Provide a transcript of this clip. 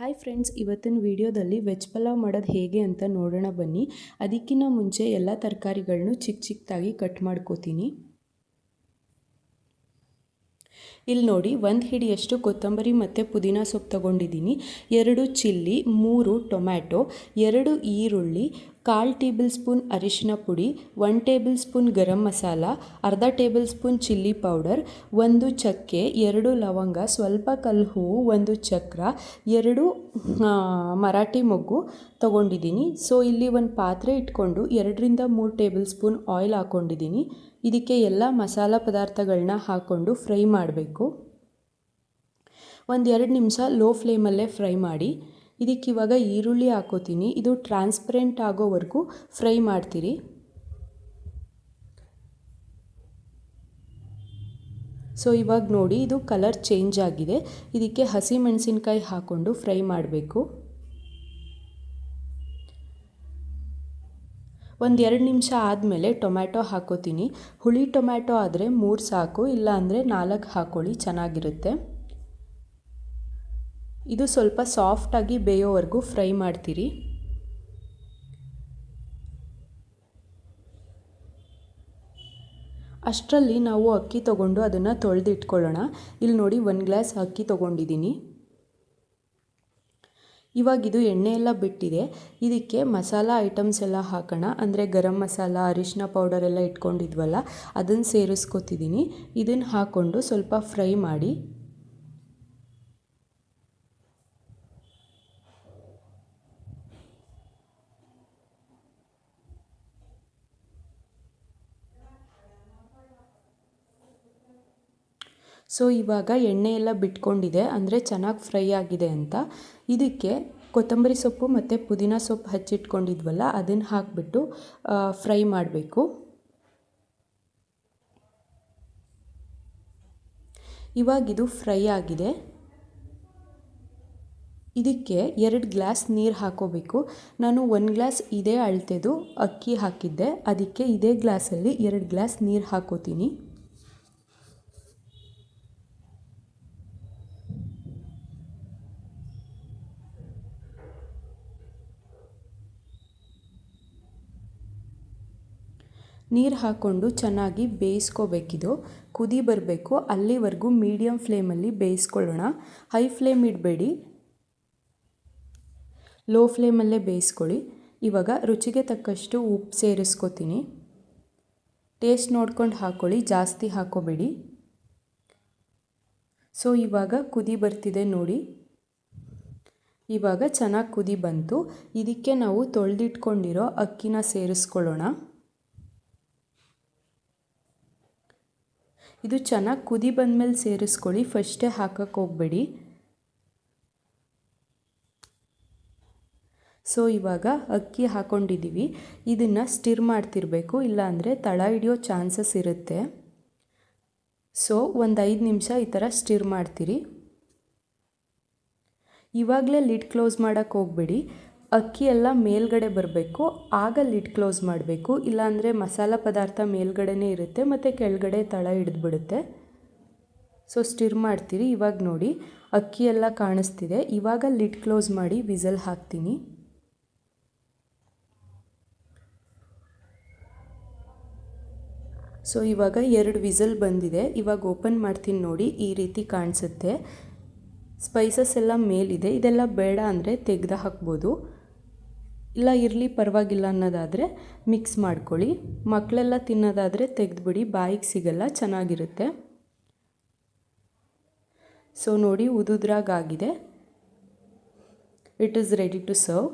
Hi friends ಇವತ್ತಿನ ವಿಡಿಯೋದಲ್ಲಿ veg pulao ಮಾಡೋದು ಹೇಗೆ ಅಂತ ನೋಡೋಣ ಬನ್ನಿ. ಅದಕ್ಕಿಂತ ಮುಂಚೆ ಎಲ್ಲ ತರಕಾರಿಗಳನ್ನು ಚಿಕ್ಕ ಚಿಕ್ಕದಾಗಿ ಕಟ್ ಮಾಡ್ಕೋತೀನಿ. ಇಲ್ಲಿ ನೋಡಿ, ಒಂದು ಹಿಡಿಯಷ್ಟು ಕೊತ್ತಂಬರಿ ಮತ್ತು ಪುದೀನ ಸೊಪ್ಪು ತಗೊಂಡಿದ್ದೀನಿ. ಎರಡು ಚಿಲ್ಲಿ, ಮೂರು ಟೊಮ್ಯಾಟೊ, ಎರಡು ಈರುಳ್ಳಿ ಕಾಲು ಟೇಬಲ್ ಸ್ಪೂನ್ ಅರಿಶಿನ ಪುಡಿ, one tablespoon garam masala, ಅರ್ಧ ಟೇಬಲ್ ಸ್ಪೂನ್ ಚಿಲ್ಲಿ ಪೌಡರ್, ಒಂದು ಚಕ್ಕೆ, ಎರಡು ಲವಂಗ, ಸ್ವಲ್ಪ ಕಲ್ಲು ಹೂವು, ಒಂದು ಚಕ್ರ, ಎರಡು ಮರಾಠಿ ಮೊಗ್ಗು ತೊಗೊಂಡಿದ್ದೀನಿ. ಸೊ ಇಲ್ಲಿ ಒಂದು ಪಾತ್ರೆ ಇಟ್ಕೊಂಡು ಎರಡರಿಂದ ಮೂರು ಟೇಬಲ್ ಸ್ಪೂನ್ ಆಯಿಲ್ ಹಾಕ್ಕೊಂಡಿದ್ದೀನಿ ಇದಕ್ಕೆ ಎಲ್ಲ ಮಸಾಲ ಪದಾರ್ಥಗಳನ್ನ ಹಾಕ್ಕೊಂಡು ಫ್ರೈ ಮಾಡಬೇಕು. ಒಂದು ಎರಡು ನಿಮಿಷ ಲೋ ಫ್ಲೇಮಲ್ಲೇ ಫ್ರೈ ಮಾಡಿ. ಇದಕ್ಕೆ ಇವಾಗ ಈರುಳ್ಳಿ ಹಾಕೋತೀನಿ. ಇದು ಟ್ರಾನ್ಸ್ಪರೆಂಟ್ ಆಗೋವರೆಗೂ ಫ್ರೈ ಮಾಡ್ತೀರಿ. ಸೊ ಇವಾಗ ನೋಡಿ, ಇದು ಕಲರ್ ಚೇಂಜ್ ಆಗಿದೆ. ಇದಕ್ಕೆ ಹಸಿ ಮೆಣಸಿನ್ಕಾಯಿ ಹಾಕ್ಕೊಂಡು ಫ್ರೈ ಮಾಡಬೇಕು. ಒಂದು ಎರಡು ನಿಮಿಷ ಆದಮೇಲೆ ಟೊಮ್ಯಾಟೊ ಹಾಕೋತೀನಿ. ಹುಳಿ ಟೊಮ್ಯಾಟೊ ಆದರೆ ಮೂರು ಸಾಕು ಇಲ್ಲ ಅಂದರೆ ನಾಲ್ಕು ಹಾಕ್ಕೊಳ್ಳಿ ಚೆನ್ನಾಗಿರುತ್ತೆ. ಇದು ಸ್ವಲ್ಪ ಸಾಫ್ಟಾಗಿ ಬೇಯೋವರೆಗೂ ಫ್ರೈ ಮಾಡ್ತೀರಿ. ಅಷ್ಟರಲ್ಲಿ ನಾವು ಅಕ್ಕಿ ತೊಗೊಂಡು ಅದನ್ನು ತೊಳೆದಿಟ್ಕೊಳ್ಳೋಣ. ಇಲ್ಲಿ ನೋಡಿ ಒನ್ ಗ್ಲಾಸ್ ಅಕ್ಕಿ ತೊಗೊಂಡಿದ್ದೀನಿ ಇವಾಗ ಇದು ಎಣ್ಣೆ ಎಲ್ಲ ಬಿಟ್ಟಿದೆ. ಇದಕ್ಕೆ ಮಸಾಲ ಐಟಮ್ಸ್ ಎಲ್ಲ ಹಾಕೋಣ. ಅಂದರೆ ಗರಂ ಮಸಾಲ ಅರಿಶಿನ ಪೌಡರ್ ಎಲ್ಲ ಇಟ್ಕೊಂಡಿದ್ವಲ್ಲ, ಅದನ್ನು ಸೇರಿಸ್ಕೊತಿದ್ದೀನಿ ಇದನ್ನು ಹಾಕ್ಕೊಂಡು ಸ್ವಲ್ಪ ಫ್ರೈ ಮಾಡಿ. ಸೊ ಇವಾಗ ಎಣ್ಣೆ ಎಲ್ಲ ಬಿಟ್ಕೊಂಡಿದೆ, ಅಂದರೆ ಚೆನ್ನಾಗಿ ಫ್ರೈ ಆಗಿದೆ ಅಂತ. ಇದಕ್ಕೆ ಕೊತ್ತಂಬರಿ ಸೊಪ್ಪು ಮತ್ತು ಪುದೀನ ಸೊಪ್ಪು ಹಚ್ಚಿಟ್ಕೊಂಡಿದ್ವಲ್ಲ ಅದನ್ನು ಹಾಕಿಬಿಟ್ಟು ಫ್ರೈ ಮಾಡಬೇಕು. ಇವಾಗಿದು ಫ್ರೈ ಆಗಿದೆ. ಇದಕ್ಕೆ ಎರಡು ಗ್ಲಾಸ್ ನೀರು ಹಾಕೋಬೇಕು. ನಾನು ಒಂದು ಗ್ಲಾಸ್ ಇದೇ ಅಳತೆದು ಅಕ್ಕಿ ಹಾಕಿದ್ದೆ, ಅದಕ್ಕೆ ಇದೇ ಗ್ಲಾಸಲ್ಲಿ ಎರಡು ಗ್ಲಾಸ್ ನೀರು ಹಾಕೋತೀನಿ. ನೀರು ಹಾಕ್ಕೊಂಡು ಚೆನ್ನಾಗಿ ಬೇಯಿಸ್ಕೋಬೇಕಿದು. ಕುದಿ ಬರಬೇಕು. ಅಲ್ಲಿವರೆಗೂ ಮೀಡಿಯಮ್ ಫ್ಲೇಮಲ್ಲಿ ಬೇಯಿಸ್ಕೊಳ್ಳೋಣ. ಹೈ ಫ್ಲೇಮ್ ಇಡಬೇಡಿ. ಲೋ ಫ್ಲೇಮಲ್ಲೇ ಬೇಯಿಸ್ಕೊಳ್ಳಿ. ಇವಾಗ ರುಚಿಗೆ ತಕ್ಕಷ್ಟು ಉಪ್ಪು ಸೇರಿಸ್ಕೋತೀನಿ. ಟೇಸ್ಟ್ ನೋಡ್ಕೊಂಡು ಹಾಕ್ಕೊಳ್ಳಿ ಜಾಸ್ತಿ ಹಾಕೋಬೇಡಿ. ಸೊ ಇವಾಗ ಕುದಿ ಬರ್ತಿದೆ ನೋಡಿ. ಇವಾಗ ಚೆನ್ನಾಗಿ ಕುದಿ ಬಂತು. ಇದಕ್ಕೆ ನಾವು ತೊಳೆದಿಟ್ಕೊಂಡಿರೋ ಅಕ್ಕಿನ ಸೇರಿಸ್ಕೊಳ್ಳೋಣ. ಇದು ಚೆನ್ನಾಗಿ ಕುದಿ ಬಂದಮೇಲೆ ಸೇರಿಸ್ಕೊಳ್ಳಿ, ಫಸ್ಟೇ ಹಾಕಕ್ಕೆ ಹೋಗಬೇಡಿ. ಸೊ ಇವಾಗ ಅಕ್ಕಿ ಹಾಕ್ಕೊಂಡಿದ್ದೀವಿ ಇದನ್ನು ಸ್ಟಿರ್ ಮಾಡ್ತಿರಬೇಕು, ಇಲ್ಲಾಂದರೆ ತಳ ಹಿಡಿಯೋ ಚಾನ್ಸಸ್ ಇರುತ್ತೆ. ಸೊ ಒಂದು ಐದು ನಿಮಿಷ ಈ ಥರ ಸ್ಟಿರ್ ಮಾಡ್ತೀರಿ. ಇವಾಗಲೇ ಲಿಡ್ ಕ್ಲೋಸ್ ಮಾಡೋಕ್ಕೆ ಹೋಗಬೇಡಿ. ಅಕ್ಕಿ ಎಲ್ಲ ಮೇಲ್ಗಡೆ ಬರಬೇಕು, ಆಗ ಲಿಡ್ ಕ್ಲೋಸ್ ಮಾಡಬೇಕು. ಇಲ್ಲಾಂದರೆ ಮಸಾಲ ಪದಾರ್ಥ ಮೇಲ್ಗಡೆನೇ ಇರುತ್ತೆ, ಮತ್ತು ಕೆಳಗಡೆ ತಳ ಹಿಡಿದ್ಬಿಡುತ್ತೆ. ಸೊ ಸ್ಟಿರ್ ಮಾಡ್ತೀರಿ. ಇವಾಗ ನೋಡಿ, ಅಕ್ಕಿ ಎಲ್ಲ ಕಾಣಿಸ್ತಿದೆ. ಇವಾಗ ಲಿಡ್ ಕ್ಲೋಸ್ ಮಾಡಿ ವಿಸಲ್ ಹಾಕ್ತೀನಿ. ಸೊ ಇವಾಗ ಎರಡು ವಿಸಲ್ ಬಂದಿದೆ. ಇವಾಗ ಓಪನ್ ಮಾಡ್ತೀನಿ ನೋಡಿ, ಈ ರೀತಿ ಕಾಣಿಸುತ್ತೆ. ಸ್ಪೈಸಸ್ ಎಲ್ಲ ಮೇಲಿದೆ. ಇದೆಲ್ಲ ಬೇಡ ಅಂದರೆ ತೆಗೆದು ಹಾಕ್ಬೋದು. ಇಲ್ಲ, ಇರಲಿ, ಪರವಾಗಿಲ್ಲ ಅನ್ನೋದಾದರೆ ಮಿಕ್ಸ್ ಮಾಡ್ಕೊಳ್ಳಿ. ಮಕ್ಕಳೆಲ್ಲ ತಿನ್ನೋದಾದರೆ ತೆಗೆದುಬಿಡಿ, ಬಾಯಿಗೆ ಸಿಗಲ್ಲ, ಚೆನ್ನಾಗಿರುತ್ತೆ. ಸೊ ನೋಡಿ ಉದುದ್ರಾಗಾಗಿದೆ it is ready to serve